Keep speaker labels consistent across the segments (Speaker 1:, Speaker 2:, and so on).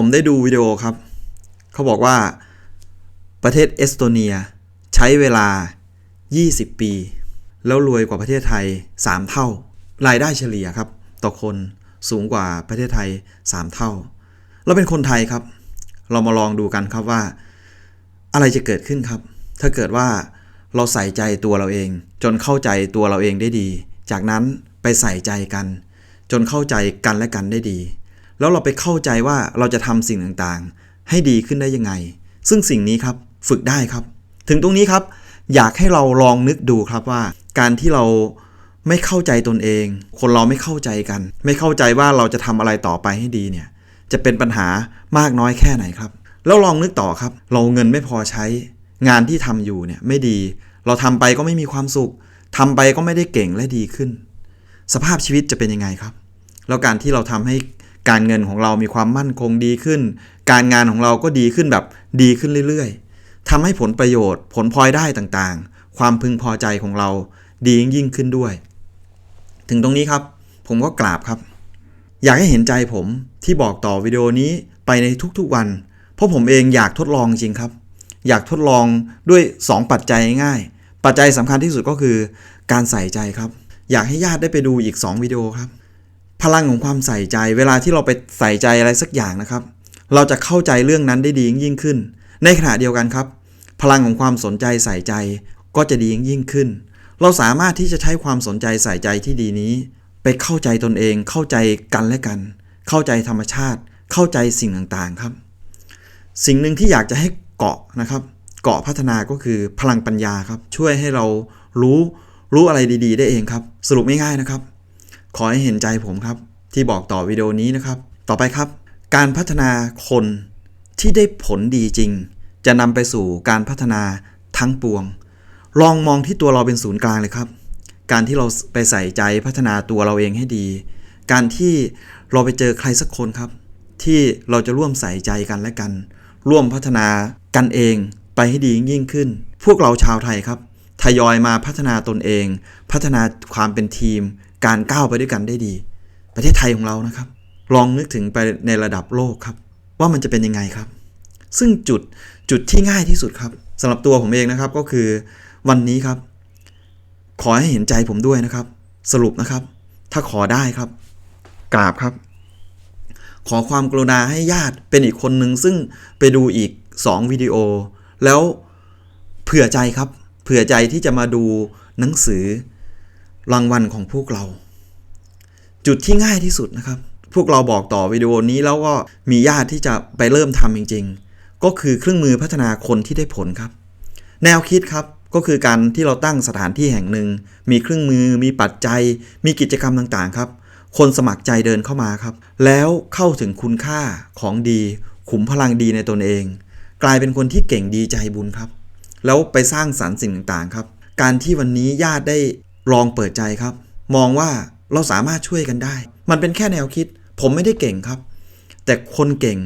Speaker 1: ผมได้ดูวิดีโอครับ เขาบอกว่าประเทศเอสโตเนียใช้เวลา 20 ปี แล้วรวยกว่าประเทศไทย 3 เท่า รายได้เฉลี่ยครับ ต่อคนสูงกว่าประเทศไทย 3 เท่า เราเป็นคนไทยครับ เรามาลองดูกันครับว่า อะไรจะเกิดขึ้นครับ ถ้าเกิดว่าเราใส่ใจตัวเราเอง จนเข้าใจตัวเราเองได้ดี จากนั้นไปใส่ใจกัน จนเข้าใจกันและกันได้ดี แล้วเราไปเข้าใจว่าเราจะทำสิ่งต่างๆ ให้ดีขึ้นได้ยังไง ซึ่งสิ่งนี้ครับฝึกได้ครับ ถึงตรงนี้ครับ อยากให้เราลองนึกดูครับว่า การที่เราไม่เข้าใจตนเอง คนเราไม่เข้าใจกัน ไม่เข้าใจว่าเราจะทำอะไรต่อไปให้ดีเนี่ย จะเป็นปัญหามากน้อยแค่ไหนครับ แล้วลองนึกต่อครับ เราเงินไม่พอใช้ งานที่ทำอยู่เนี่ยไม่ดี เราทำไปก็ไม่มีความสุขทำไปก็ไม่ได้เก่งและดีขึ้น สภาพชีวิตจะเป็นยังไงครับ แล้วการที่เราทำให้ การเงินของเรามีความมั่นคงดีขึ้น การงานของเราก็ดีขึ้นแบบดีขึ้นเรื่อยๆทำให้ผลประโยชน์ ผลพลอยได้ต่างๆ ความพึงพอใจของเราดียิ่งขึ้นด้วย ถึงตรงนี้ครับ ผมก็กราบครับ อยากให้เห็นใจผมที่บอกต่อวิดีโอนี้ไปในทุกๆวัน เพราะผมเองอยากทดลองจริงครับ อยากทดลองด้วย 2 ปัจจัยง่าย ปัจจัยสำคัญที่สุดก็คือ การใส่ใจครับ อยากให้ญาติได้ไปดูอีก 2 วิดีโอครับ พลังของความใส่ใจ เวลาที่เราไปใส่ใจอะไรสักอย่างนะครับ เราจะเข้าใจเรื่องนั้นได้ดียิ่งขึ้น ในขณะเดียวกันครับ พลังของความสนใจใส่ใจก็จะดียิ่งขึ้น เราสามารถที่จะใช้ความสนใจใส่ใจที่ดีนี้ ไปเข้าใจตนเอง เข้าใจกันและกัน เข้าใจธรรมชาติ เข้าใจสิ่งต่างๆครับ สิ่งหนึ่งที่อยากจะให้เกาะนะครับ เกาะพัฒนาก็คือพลังปัญญาครับ ช่วยให้เรารู้รู้อะไรดี ๆ ได้เองครับ สรุปง่ายๆนะครับ ขอให้เห็นใจผมครับ ที่บอกต่อวิดีโอนี้นะครับ ต่อไปครับ การพัฒนาคนที่ได้ผลดีจริง จะนำไปสู่การพัฒนาทั้งปวง ลองมองที่ตัวเราเป็นศูนย์กลางเลยครับ การที่เราไปใส่ใจพัฒนาตัวเราเองให้ดี การที่เราไปเจอใครสักคนครับ ที่เราจะร่วมใส่ใจกันและกัน ร่วมพัฒนากันเองไปให้ดียิ่งขึ้น พวกเราชาวไทยครับ ทยอยมาพัฒนาตนเอง พัฒนาความเป็นทีม การก้าวไปด้วยกันได้ดี ประเทศไทยของเรานะครับ ลองนึกถึงไปในระดับโลกครับ ว่ามันจะเป็นยังไงครับ ซึ่งจุดจุดที่ง่ายที่สุดครับสำหรับตัวผมเองนะครับก็คือวันนี้ครับ ขอให้เห็นใจผมด้วยนะครับ สรุปนะครับ ถ้าขอได้ครับ กราบครับ ขอความกรุณาให้ญาติเป็นอีกคนหนึ่งซึ่งไปดูอีก 2 วิดีโอ แล้วเผื่อใจครับ เผื่อใจที่จะมาดูหนังสือ รางวัลของพวกเรา จุดที่ง่ายที่สุดนะครับ พวกเราบอกต่อวิดีโอนี้แล้วก็มีญาติที่จะไปเริ่มทำจริง ๆ ก็คือเครื่องมือพัฒนาคนที่ได้ผลครับ แนวคิดครับก็คือการที่เราตั้งสถานที่แห่งหนึ่ง มีเครื่องมือ มีปัจจัย มีกิจกรรมต่างๆ ครับ คนสมัครใจเดินเข้ามาครับ แล้วเข้าถึงคุณค่าของดี ขุมพลังดีในตนเอง กลายเป็นคนที่เก่งดีใจบุญครับ แล้วไปสร้างสรรค์สิ่งต่างๆ ครับ การที่วันนี้ญาติได้ ลองเปิดใจครับ มองว่าเราสามารถช่วยกันได้ มันเป็นแค่แนวคิด ผมไม่ได้เก่งครับ แต่คนเก่ง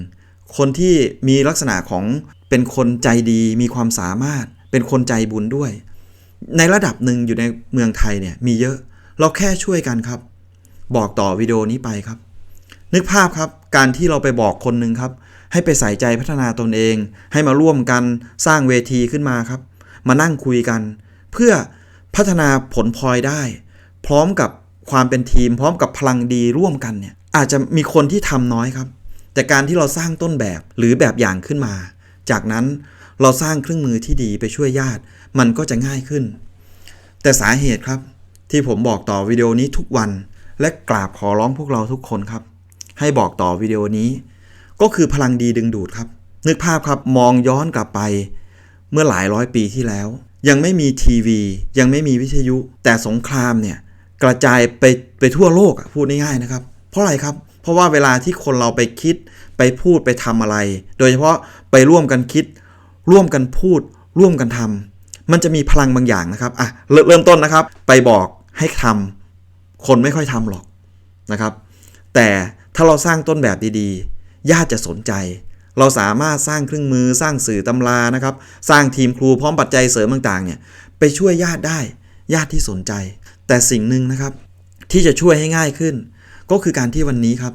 Speaker 1: คนที่มีลักษณะของเป็นคนใจดีมีความสามารถ เป็นคนใจบุญด้วย ในระดับหนึ่งอยู่ในเมืองไทยเนี่ยมีเยอะ เราแค่ช่วยกันครับ บอกต่อวิดีโอนี้ไปครับ นึกภาพครับการที่เราไปบอกคนหนึ่งครับ ให้ไปใส่ใจพัฒนาตนเอง ให้มาร่วมกันสร้างเวทีขึ้นมาครับ มานั่งคุยกัน เพื่อ พัฒนาผลพลอยได้ พร้อมกับความเป็นทีม พร้อมกับพลังดีร่วมกันเนี่ยอาจจะมีคนที่ทำน้อยครับ แต่การที่เราสร้างต้นแบบหรือแบบอย่างขึ้นมา จากนั้นเราสร้างเครื่องมือที่ดีไปช่วยญาติ มันก็จะง่ายขึ้น แต่สาเหตุครับ ที่ผมบอกต่อวิดีโอนี้ทุกวัน และกราบขอร้องพวกเราทุกคนครับ ให้บอกต่อวิดีโอนี้ ก็คือพลังดีดึงดูดครับ นึกภาพครับมองย้อนกลับไป เมื่อหลายร้อยปีที่แล้ว ยังไม่มีทีวี ยังไม่มีวิทยุ แต่สงครามเนี่ยกระจายไปไปทั่วโลกพูดง่ายๆนะครับ เพราะอะไรครับ เพราะว่าเวลาที่คนเราไปคิดไปพูดไปทำอะไร โดยเฉพาะไปร่วมกันคิด ร่วมกันพูด ร่วมกันทำมันจะมีพลังบางอย่างนะครับอะเริ่มเริ่มต้นนะครับ ไปบอกให้ทำคนไม่ค่อยทำหรอกนะครับ แต่ถ้าเราสร้างต้นแบบดีๆญาติจะสนใจ เราสามารถสร้างเครื่องมือสร้างสื่อตำรานะครับ สร้างทีมครูพร้อมปัจจัยเสริมต่างๆเนี่ยไปช่วยญาติได้ ญาติที่สนใจ แต่สิ่งหนึ่งนะครับ ที่จะช่วยให้ง่ายขึ้น ก็คือการที่วันนี้ครับ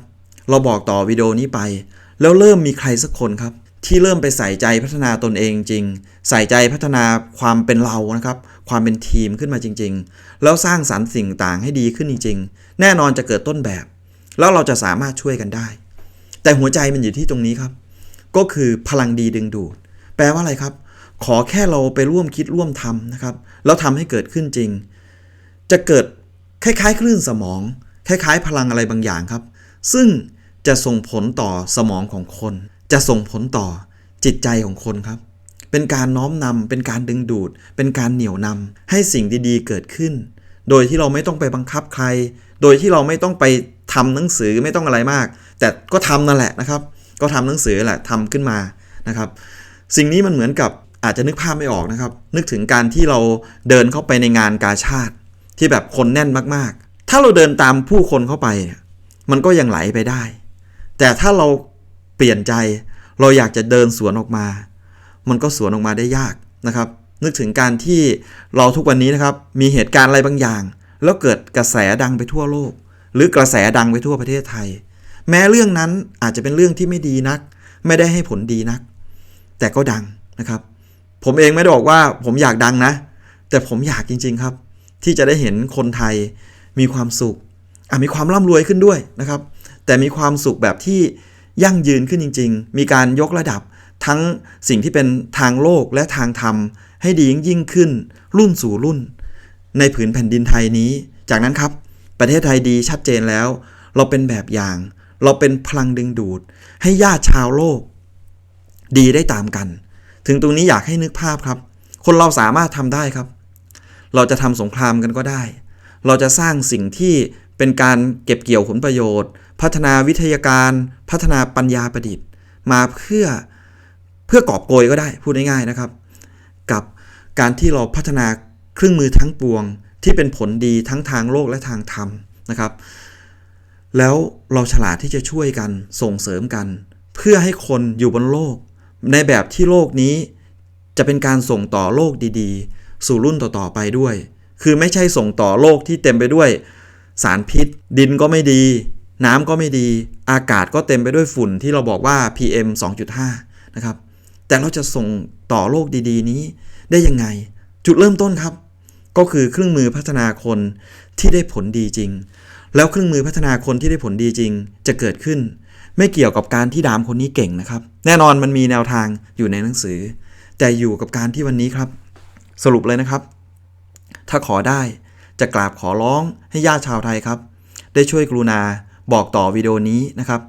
Speaker 1: เราบอกต่อวิดีโอนี้ไป แล้วเริ่มมีใครสักคนครับ ที่เริ่มไปใส่ใจพัฒนาตนเองจริง ใส่ใจพัฒนาความเป็นเรานะครับ ความเป็นทีมขึ้นมาจริง ๆ แล้วสร้างสรรค์สิ่งต่างให้ดีขึ้นจริง ๆ แน่นอนจะเกิดต้นแบบ แล้วเราจะสามารถช่วยกันได้ แต่หัวใจมันอยู่ที่ตรงนี้ครับ ก็คือพลังดีดึงดูด แปลว่าอะไรครับ ขอแค่เราไปร่วมคิดร่วมทำนะครับ แล้วทำให้เกิดขึ้นจริง จะเกิดคล้ายๆ คลื่นสมอง คล้ายๆ พลังอะไรบางอย่างครับ ซึ่งจะส่งผลต่อสมองของคน จะส่งผลต่อจิตใจของคนครับ เป็นการน้อมนำเป็นการดึงดูด เป็นการเหนี่ยวนำให้สิ่งดีๆ เกิดขึ้น โดยที่เราไม่ต้องไปบังคับใคร โดยที่เราไม่ต้องไปทำหนังสือไม่ต้องอะไรมาก แต่ก็ทำนั่นแหละนะครับ ก็ทำหนังสือแหละทำขึ้นมานะครับ สิ่งนี้มันเหมือนกับอาจจะนึกภาพไม่ออกนะครับ นึกถึงการที่เราเดินเข้าไปในงานกาชาติ ที่แบบคนแน่นมากๆ ถ้าเราเดินตามผู้คนเข้าไปมันก็ยังไหลไปได้ แต่ถ้าเราเปลี่ยนใจเราอยากจะเดินสวนออกมา มันก็สวนออกมาได้ยากนะครับ นึกถึงการที่เราทุกวันนี้นะครับ มีเหตุการณ์อะไรบางอย่าง แล้วเกิดกระแสดังไปทั่วโลก หรือกระแสดังไปทั่วประเทศไทย แม้เรื่องนั้นอาจจะเป็นเรื่องที่ไม่ดีนัก ไม่ได้ให้ผลดีนัก แต่ก็ดังนะครับ ผมเองไม่ได้บอกว่าผมอยากดังนะ แต่ผมอยากจริง ๆครับ ที่จะได้เห็นคนไทยมีความสุขมีความร่ำรวยขึ้นด้วยนะครับ แต่มีความสุขแบบที่ยั่งยืนขึ้นจริง ๆ มีการยกระดับทั้งสิ่งที่เป็นทางโลกและทางธรรม ให้ดียิ่งยิ่งขึ้น รุ่นสู่รุ่น ในผืนแผ่นดินไทยนี้ จากนั้นครับ ประเทศไทยดีชัดเจนแล้ว เราเป็นแบบอย่าง เราเป็นพลังดึงดูด ให้ญาติชาวโลก ดีได้ตามกัน ถึงตรงนี้อยากให้นึกภาพครับ คนเราสามารถทำได้ครับ เราจะทำสงครามกันก็ได้ เราจะสร้างสิ่งที่เป็นการเก็บเกี่ยวผลประโยชน์ พัฒนาวิทยาการ พัฒนาปัญญาประดิษฐ์ มาเพื่อเพื่อกอบโกยก็ได้พูดง่ายๆนะครับ กับการที่เราพัฒนาเครื่องมือทั้งปวง ที่เป็นผลดีทั้งทางโลกและทางธรรมนะครับ แล้วเราฉลาดที่จะช่วยกันส่งเสริมกัน เพื่อให้คนอยู่บนโลก ในแบบที่โลกนี้ จะเป็นการส่งต่อโลกดีๆ สู่รุ่นต่อๆไปด้วย คือไม่ใช่ส่งต่อโลกที่เต็มไปด้วย สารพิษ ดินก็ไม่ดี น้ำก็ไม่ดี อากาศก็เต็มไปด้วยฝุ่นที่เราบอกว่า PM 2.5 นะครับ แต่เราจะส่งต่อโลกดีๆ นี้ได้ยังไง จุดเริ่มต้นครับ ก็คือเครื่องมือพัฒนาคนที่ได้ผลดีจริง แล้วเครื่องมือพัฒนาคนที่ได้ผลดีจริงจะเกิดขึ้น ไม่เกี่ยวกับการที่ดามคนนี้เก่งนะครับ แน่นอนมันมีแนวทางอยู่ในหนังสือ แต่อยู่กับการที่วันนี้ครับ สรุปเลยนะครับ ถ้าขอได้จะกราบขอร้องให้ญาติชาวไทยครับ ได้ช่วยกรุณาบอกต่อวิดีโอนี้นะครับ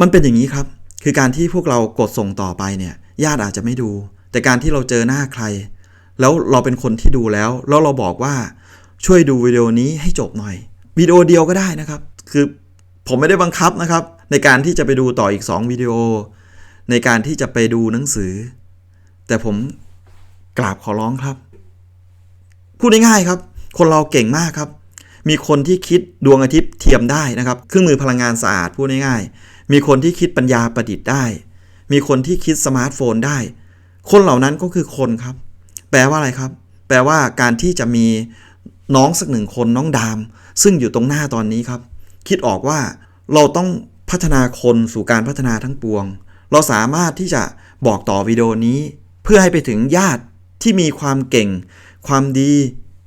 Speaker 1: มันเป็นอย่างนี้ครับ คือการที่พวกเรากดส่งต่อไปเนี่ยญาติอาจจะไม่ดู แต่การที่เราเจอหน้าใคร แล้วเราเป็นคนที่ดูแล้ว แล้วเราบอกว่าช่วยดูวิดีโอนี้ให้จบหน่อย วิดีโอเดียวก็ได้นะครับ คือผมไม่ได้บังคับนะครับ ในการที่จะไปดูต่ออีก 2 วิดีโอ ในการที่จะไปดูหนังสือ แต่ผมกราบขอร้องครับ พูดง่ายๆครับ คนเราเก่งมากครับ มีคนที่คิดดวงอาทิตย์เทียมได้นะครับ เครื่องมือพลังงานสะอาดพูดง่ายๆ มีคนที่คิดปัญญาประดิษฐ์ได้ มีคนที่คิดสมาร์ทโฟนได้ คนเหล่านั้นก็คือคนครับ แปลว่าอะไรครับ แปลว่าการที่จะมีน้องสักหนึ่งคนน้องดาม ซึ่งอยู่ตรงหน้าตอนนี้ครับ คิดออกว่าเราต้องพัฒนาคนสู่การพัฒนาทั้งปวง เราสามารถที่จะบอกต่อวิดีโอนี้ เพื่อให้ไปถึงญาติที่มีความเก่ง ความดี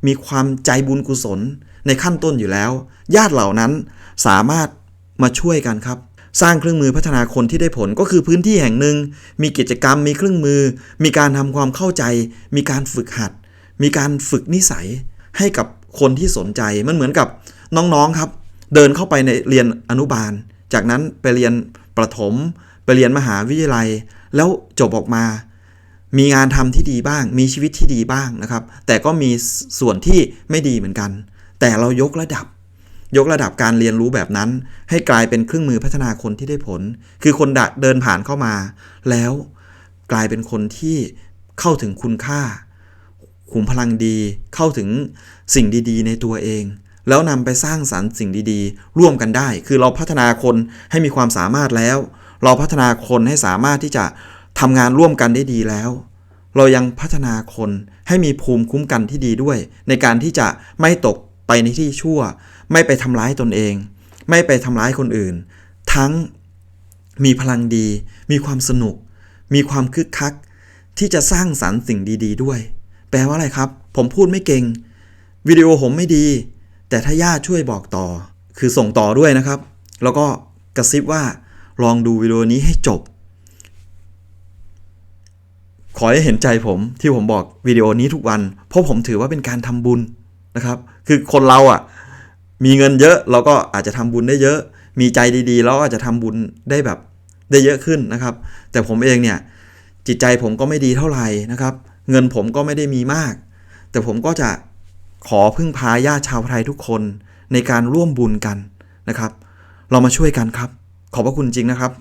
Speaker 1: มีความใจบุญกุศล ในขั้นต้นอยู่แล้ว ญาติเหล่านั้นสามารถมาช่วยกันครับ สร้างเครื่องมือพัฒนาคนที่ได้ผลก็คือพื้นที่แห่งหนึ่ง มีกิจกรรม มีเครื่องมือ มีการทำความเข้าใจ มีการฝึกหัด มีการฝึกนิสัยให้กับ คนที่สนใจมันเหมือนกับน้องๆครับ เดินเข้าไปในเรียนอนุบาล จากนั้นไปเรียนประถม ไปเรียนมหาวิทยาลัย แล้วจบออกมา มีงานทำที่ดีบ้าง มีชีวิตที่ดีบ้างนะครับ แต่ก็มีส่วนที่ไม่ดีเหมือนกัน แต่เรายกระดับ ยกระดับการเรียนรู้แบบนั้น ให้กลายเป็นเครื่องมือพัฒนาคนที่ได้ผล คือคนดเดินผ่านเข้ามา แล้วกลายเป็นคนที่เข้าถึงคุณค่า ขุมพลังดีเข้าถึงสิ่งดีๆ ในตัวเอง แล้วนำไปสร้างสรรค์สิ่งดีๆ ร่วมกันได้ คือเราพัฒนาคนให้มีความสามารถแล้ว เราพัฒนาคนให้สามารถที่จะทำงานร่วมกันได้ดีแล้ว เรายังพัฒนาคนให้มีภูมิคุ้มกันที่ดีด้วย ในการที่จะไม่ตกไปในที่ชั่ว ไม่ไปทำร้ายตนเอง ไม่ไปทำร้ายคนอื่น ทั้งมีพลังดี มีความสนุก มีความคึกคัก ที่จะสร้างสรรค์สิ่งดี ๆด้วย แปลว่าอะไรครับ ผมพูดไม่เก่ง วิดีโอผมไม่ดี แต่ถ้าญาติช่วยบอกต่อ คือส่งต่อด้วยนะครับ แล้วก็กระซิบว่าลองดูวิดีโอนี้ให้จบ ขอให้เห็นใจผมที่ผมบอกวิดีโอนี้ทุกวัน เพราะผมถือว่าเป็นการทำบุญนะครับ คือคนเราอะมีเงินเยอะเราก็อาจจะทำบุญได้เยอะ มีใจดีๆ เราก็อาจจะทำบุญได้แบบได้เยอะขึ้นนะครับ แต่ผมเองเนี่ยจิตใจผมก็ไม่ดีเท่าไหร่นะครับ เงินผมก็ไม่ได้มีมาก แต่ผมก็จะขอพึ่งพาญาติชาวไทยทุกคนในการร่วมบุญกันนะครับ เรามาช่วยกันครับ ขอบพระคุณจริงนะครับ